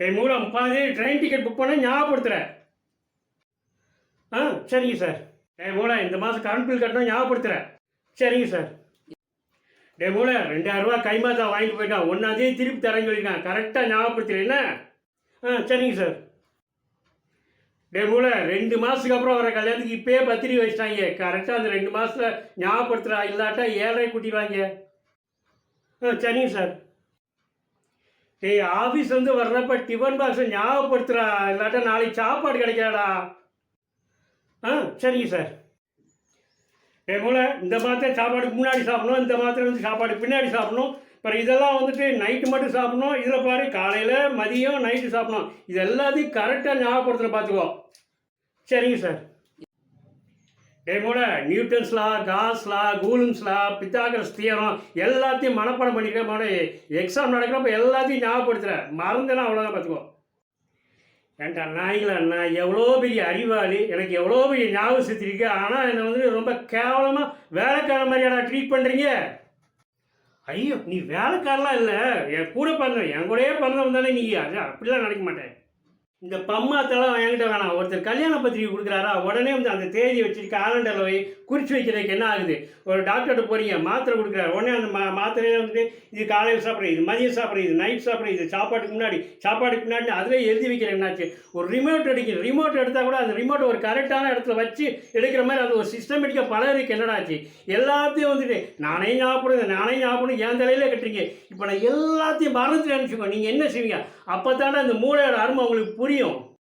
என் மூலம் முப்பதாந்தேதி train ticket book பண்ண ஞாபகப்படுத்துகிறேன் ஆ சரிங்க சார் என் மூலம் இந்த மாதம் கரண்ட் பில் கட்டணும் ஞாபகப்படுத்துகிறேன் சரிங்க சார் டே மூல ரெண்டாயிரரூவா கைமாத்தா வாங்கிட்டு போயிட்டான் ஒன்றாந்தேதி திருப்பி தரேன்னு சொல்லியிருக்கான். கரெக்டாக ஞாபகப்படுத்துறேன் என்ன? ஆ சரிங்க சார் டே மூல ரெண்டு மாதத்துக்கு அப்புறம் வர கல்யாணத்துக்கு இப்போயே பத்திரிக்கை வச்சிட்டாங்க. கரெக்டாக அந்த ரெண்டு மாதத்தில் ஞாபகப்படுத்துகிறா இல்லாட்டா ஏழரை கூட்டிடுவாங்க. ஆ சரிங்க சார் டேய் ஆஃபீஸ் வந்து வர்றப்ப டிஃபன் பாக்ஸை ஞாபகப்படுத்துகிறா இல்லாட்டா நாளைக்கு சாப்பாடு கிடைக்காடா ஆ சரிங்க சார் ஏ மூல இந்த மாத்திரை சாப்பாடுக்கு முன்னாடி சாப்பிடணும் இந்த மாத்திரை வந்து சாப்பாடுக்கு பின்னாடி சாப்பிடணும். அப்புறம் இதெல்லாம் வந்துட்டு நைட்டு மட்டும் சாப்பிடணும். இதில் பாரு காலையில் மதியம் நைட்டு சாப்பிடணும். இது எல்லாத்தையும் கரெக்டாக ஞாபகப்படுத்துகிற பார்த்துக்கோ சரிங்க சார் போல Newton's law Gauss law Coulomb's law Pythagoras theorem எல்லாத்தையும் மனப்பாடம் பண்ணிக்கிற மாதிரி எக்ஸாம் நடக்கிறப்ப எல்லாத்தையும் ஞாபகப்படுத்துகிறேன் மறந்துனா அவ்வளோதான் பார்த்துக்கோ ஏன்டா நாய்களா நான் எவ்வளோ பெரிய அறிவாளி? எனக்கு எவ்வளோ பெரிய ஞாபகம் சக்தி ஆனால் என்னை வந்து ரொம்ப கேவலமாக வேலைக்கார மாதிரியாடா ட்ரீட் பண்ணுறீங்க ஐயோ நீ வேலைக்காரலாம் இல்லை. என் கூட பிறந்த என் கூடயே பிறந்தவன் தானே நீ. அது அப்படிலாம் நினைக்க மாட்டேன். இந்த பம்மாத்தெல்லாம் என்கிட்ட வேணாம். ஒருத்தர் கல்யாண பத்திரிக்கை கொடுக்குறாரா? உடனே வந்து அந்த தேதி வச்சு காலண்டரில் போய் குறித்து வைக்கிறதுக்கு என்ன ஆகுது? ஒரு டாக்டர்கிட்ட போகிறீங்க மாத்திரை கொடுக்குறாரு. உடனே அந்த மா மாத்திரையே வந்துட்டு இது காலையில் சாப்பிட்றது இது மதியம் சாப்பிட்றது இது நைட் சாப்பிட்றது இது சாப்பாட்டுக்கு முன்னாடி சாப்பாட்டுக்கு முன்னாடி அதிலே எழுதி வைக்கிறேன். என்னாச்சு? ஒரு ரிமோட் அடிக்கணும் ரிமோட் எடுத்தால் கூட அந்த ரிமோட் ஒரு கரெக்டான இடத்துல வச்சு எடுக்கிற மாதிரி அது ஒரு சிஸ்டமேட்டிக்காக பல என்னடாச்சு? எல்லாத்தையும் வந்துட்டு நானே ஞாபகம் நானே ஞாபகம் என் தலையில கட்டுறீங்க இப்போ நான் எல்லாத்தையும் மறந்துட்டு நினச்சிக்கோ நீங்கள் என்ன செய்வீங்க? அப்போ தானே அந்த மூளையோட அருமை உங்களுக்கு புரியும்